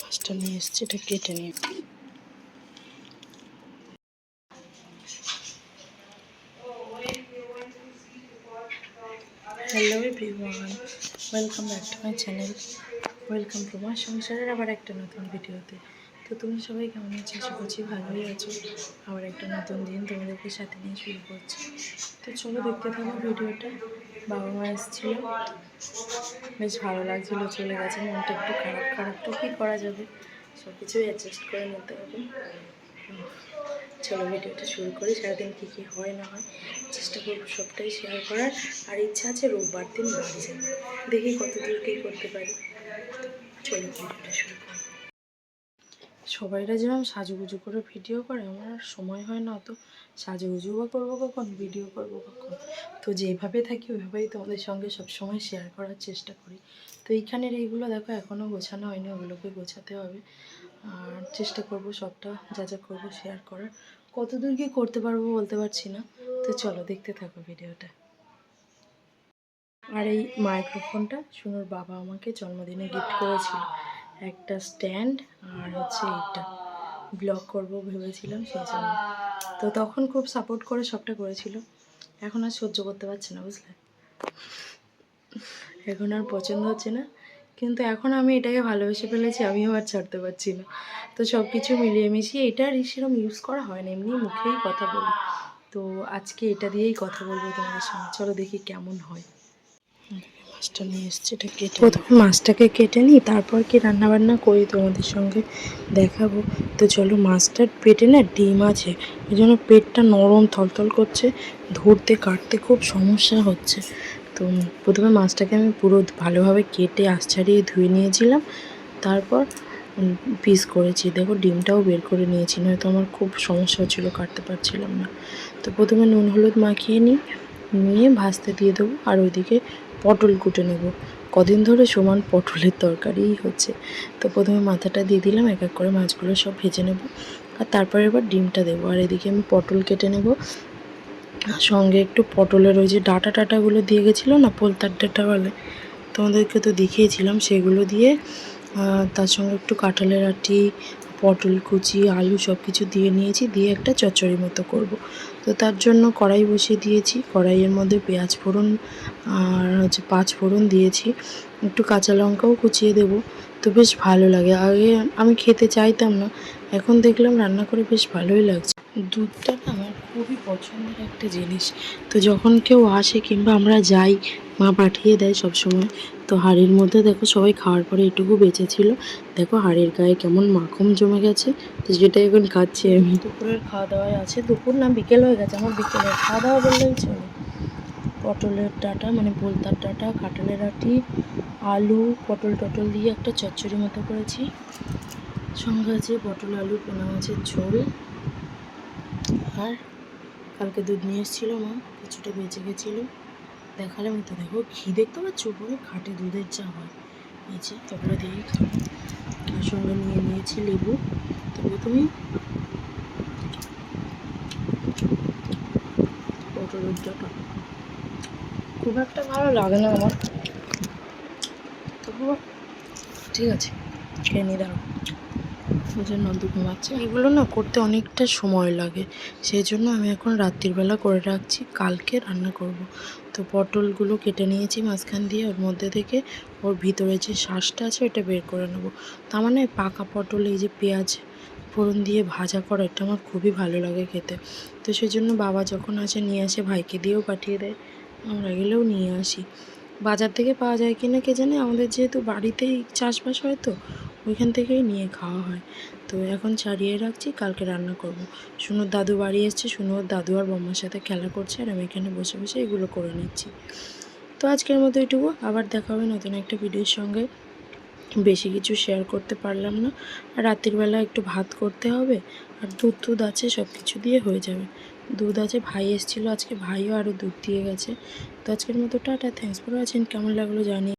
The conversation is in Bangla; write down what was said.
মাছটা নিয়ে এসছি, এটা কেটে নিয়ে hello everyone welcome back to my channel welcome to মার সংসারের আবার একটা নতুন ভিডিওতে। তো তুমি সবাই কেমন আছো? আশা করছি ভালোই আছো। আবার একটা নতুন দিন তোমাদেরকে সাথে নিয়ে শুরু করছি। তো চলো দেখতে থাকো ভিডিওটা। বাবা মা এসেছিল। বেশ ভালো লাগছিল, চলে গেছে। মনটা একটু খারাপ খারাপ তো কী করা যাবে? সব কিছুই অ্যাডজাস্ট করে নিতে হবে। চলো ভিডিওটা শুরু করি। সারাদিন কী কী হয়, না হয়, চেষ্টা করব সবটাই শেয়ার করার। আর ইচ্ছা আছে রোববার দিন বাড়ি যাব দেখি কত দূর কী করতে পারি। চলো ভিডিওটা শুরু করি। সবাইরা যেরকম সাজুগুজু করে ভিডিও করে, আমার আর সময় হয় না অত। সাজুগুজু বা করব কখন, ভিডিও করব কখন? তো যেভাবে থাকি, ওইভাবেই তোমাদের সঙ্গে সবসময় শেয়ার করার চেষ্টা করি। তো এইখানের এইগুলো দেখো এখনও গোছানো হয়নি, ওগুলোকে গোছাতে হবে। আর চেষ্টা করব সবটা, যা যা করব শেয়ার করার। কতদূর কি করতে পারব বলতে পারছি না। তো চলো, দেখতে থাকো ভিডিওটা। আর এই মাইক্রোফোনটা শুনুর বাবা আমাকে জন্মদিনে গিফট করেছিল। একটা স্ট্যান্ড আর হচ্ছে এটা ব্লগ করব ভেবেছিলাম সেই জন্য। তো তখন খুব সাপোর্ট করে সবটা করেছিল। এখন আর সহ্য করতে পারছে না, বুঝলে? এখন আর পছন্দ হচ্ছে না। কিন্তু এখন আমি এটাকে ভালোবেসে ফেলেছি, আমিও আর ছাড়তে পারছি না। তো সব কিছু মিলিয়ে মিশিয়ে এটা আর সেরকম ইউজ করা হয় না, এমনি মুখেই কথা বলি। তো আজকে এটা দিয়েই কথা বলব তোমাদের সঙ্গে। চলো দেখি কেমন হয়। মাছটা নিয়ে এসছি, এটা কেটে প্রথমে মাছটাকে কেটে নিই, তারপর কি রান্না বান্না করি তোমাদের সঙ্গে দেখাবো। তো চলো মাছটার পেটে না ডিম আছে ওই জন্য পেটটা নরম থলথল করছে, ধরতে কাটতে খুব সমস্যা হচ্ছে। তো প্রথমে মাছটাকে আমি পুরো ভালোভাবে কেটে আঁশ ছাড়িয়ে ধুয়ে নিয়েছিলাম, তারপর পিস করেছি। দেখো ডিমটাও বের করে নিয়েছি, নয়তো আমার খুব সমস্যা হচ্ছিল, কাটতে পারছিলাম না। তো প্রথমে নুন, হলুদ মাখিয়ে নিই, নিয়ে ভাজতে দিয়ে দেবো, আর ওইদিকে পটল কুটে নেব। কদিন ধরে সমান পটলের তরকারিই হচ্ছে। তো প্রথমে মাথাটা দিয়ে দিলাম, এক এক করে মাছগুলো সব ভেজে নেব। আর তারপরে এবার ডিমটা দেবো। আর এদিকে আমি পটল কেটে নেব। সঙ্গে একটু পটলের ওই যে ডাটা টাটাগুলো দিয়ে গেছিল না, পোলতার ডাটা বলে তোমাদেরকে তো দেখিয়েছিলাম, সেগুলো দিয়ে তার সঙ্গে একটু কাঁঠালের আটি, পটল কুচি, আলু সব কিছু দিয়ে নিয়েছি। দিয়ে একটা চচ্চড়ি মতো করব। তো তার জন্য কড়াই বসিয়ে দিয়েছি। কড়াইয়ের মধ্যে পেঁয়াজ ফোড়ন আর হচ্ছে পাঁচ ফোড়ন দিয়েছি। একটু কাঁচা লঙ্কাও কুচিয়ে দেব। তো বেশ ভালো লাগে। আগে আমি খেতে চাইতাম না, এখন দেখলাম রান্না করে বেশ ভালোই লাগছে। দুধটা আমার খুবই পছন্দের একটা জিনিস। তো যখন কেউ আসে কিংবা আমরা যাই, মা পাঠিয়ে দেয় সব সময় তো হাঁড়ির মধ্যে দেখো সবাই খাওয়ার পরে এটুকু বেঁচেছিল দেখো হাঁড়ির গায়ে কেমন মাখন জমে গেছে। তো যেটা এখন খাচ্ছি আমি। দুপুরের খাওয়া দাওয়ায় আছে। দুপুর না, বিকেল হয়ে গেছে আমার বিকেলের খাওয়া দাওয়া বললেই চলে। পটলের ডাটা মানে পোলতার ডাটা, কাঁঠালের আটি, আলু, পটল টটল দিয়ে একটা চচ্চড়ি মতো করেছি। সঙ্গে আছে পটল, আলু, পোনা মাছের ঝোল। আর কালকে দুধ নিয়ে এসেছিল মা, কিছুটা বেঁচে গেছিল। দেখালাম তো দেখো, ঘি দেখতে পাচ্ছ? উপরে খাটে দুধের চা হয়। এই যে ওগুলো দিয়েই খাব তার সঙ্গে নিয়ে নিয়েছি লেবু। পটলের ডাটা। খুব একটা ভালো লাগে না আমার। তবুও ঠিক আছে, খেয়ে নিই দাঁড়াও। ওই জন্য নন্দু ঘুমাচ্ছে। এগুলো না করতে অনেকটা সময় লাগে। সেই জন্য আমি এখন রাত্রিবেলা করে রাখছি। কালকে রান্না করব। তো পটলগুলো কেটে নিয়েছি মাঝখান দিয়ে। ওর মধ্যে থেকে ওর ভিতরে যে শ্বাসটা আছে ওটা বের করে নেব। তার মানে পাকা পটল, এই যে পেঁয়াজ ফোড়ন দিয়ে ভাজা করা, এটা আমার খুবই ভালো লাগে খেতে। তো সেই জন্য বাবা যখন আসে, নিয়ে আসে, ভাইকে দিয়েও পাঠিয়ে দেয়। আমরা গেলেও নিয়ে আসি। বাজার থেকে পাওয়া যায় কি না কে জানে? আমাদের যেহেতু বাড়িতেই চাষবাস হয় তো ওইখান থেকেই নিয়ে খাওয়া হয়। তো এখন ছাড়িয়ে রাখছি, কালকে রান্না করব। শুনুর দাদু বাড়ি এসছে শুনুর দাদু আর বম্মার সাথে খেলা করছে আর আমি এখানে বসে বসে এগুলো করে নিচ্ছি। তো আজকের মতো এটুকু, আবার দেখা হবে নতুন একটা ভিডিওর সঙ্গে। বেশি কিছু শেয়ার করতে পারলাম না। আর রাত্রিবেলা একটু ভাত করতে হবে, আর দুধ টুধ আছে সব কিছু দিয়ে হয়ে যাবে। দুধ আছে, ভাই এসেছিল আজকে, ভাইও আরও দুধ দিয়ে গেছে। তো আজকের মতো টাটা থ্যাংকস ফর ওয়াচিং কেমন লাগল জানি